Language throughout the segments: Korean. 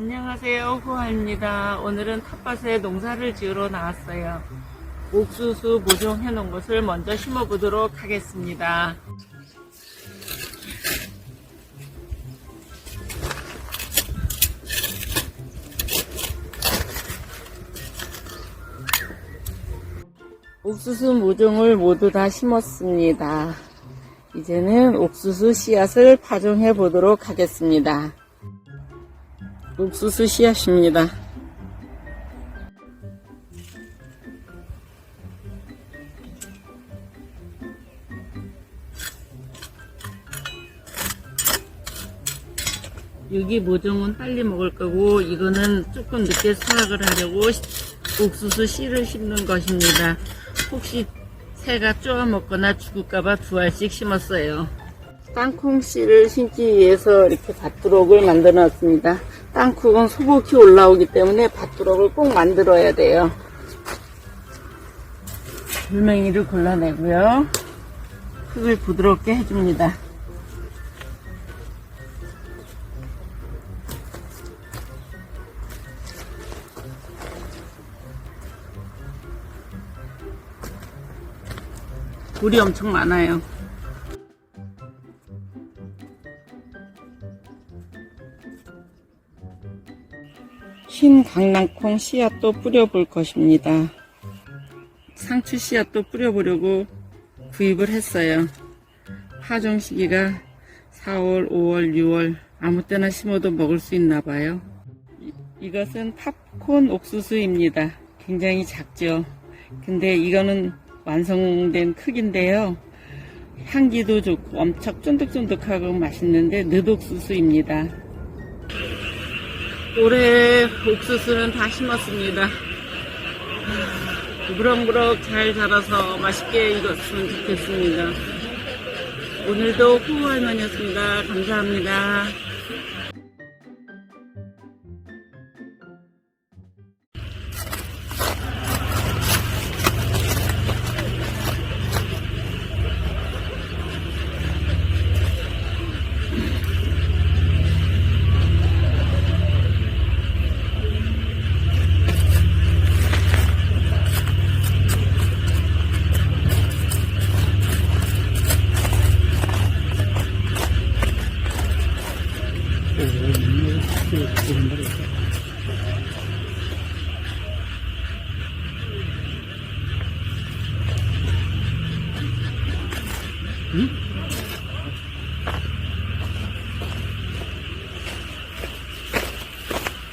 안녕하세요. 후아입니다. 오늘은 텃밭에 농사를 지으러 나왔어요. 옥수수 모종해 놓은 것을 먼저 심어 보도록 하겠습니다. 옥수수 모종을 모두 다 심었습니다. 이제는 옥수수 씨앗을 파종해 보도록 하겠습니다. 옥수수 씨앗입니다. 여기 모종은 빨리 먹을 거고 이거는 조금 늦게 수확을 하려고 시- 옥수수 씨를 심는 것입니다. 혹시 새가 쪼아 먹거나 죽을까봐 두 알씩 심었어요. 땅콩 씨를 심기 위해서 이렇게 밭두럭을 만들어 놨습니다. 땅콩은 소복이 올라오기 때문에 밭두럭을 꼭 만들어야 돼요. 돌멩이를 골라내고요. 흙을 부드럽게 해줍니다. 물이 엄청 많아요. 흰 강낭콩 씨앗도 뿌려볼 것입니다. 상추 씨앗도 뿌려보려고 구입을 했어요. 파종 시기가 4월, 5월, 6월 아무 때나 심어도 먹을 수 있나 봐요. 이- 이것은 팝콘 옥수수입니다. 굉장히 작죠. 근데 이거는 완성된 크기인데요. 향기도 좋고 엄청 쫀득쫀득하고 맛있는데 늦옥수수입니다. 올해 옥수수는 다 심었습니다. 무럭무럭 잘 자라서 맛있게 익었으면 좋겠습니다. 오늘도 후할머니였습니다. 감사합니다.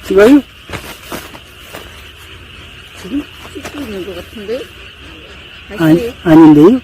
지가요? 지금 찍고 있는 것 같은데? 아니, 아닌데요?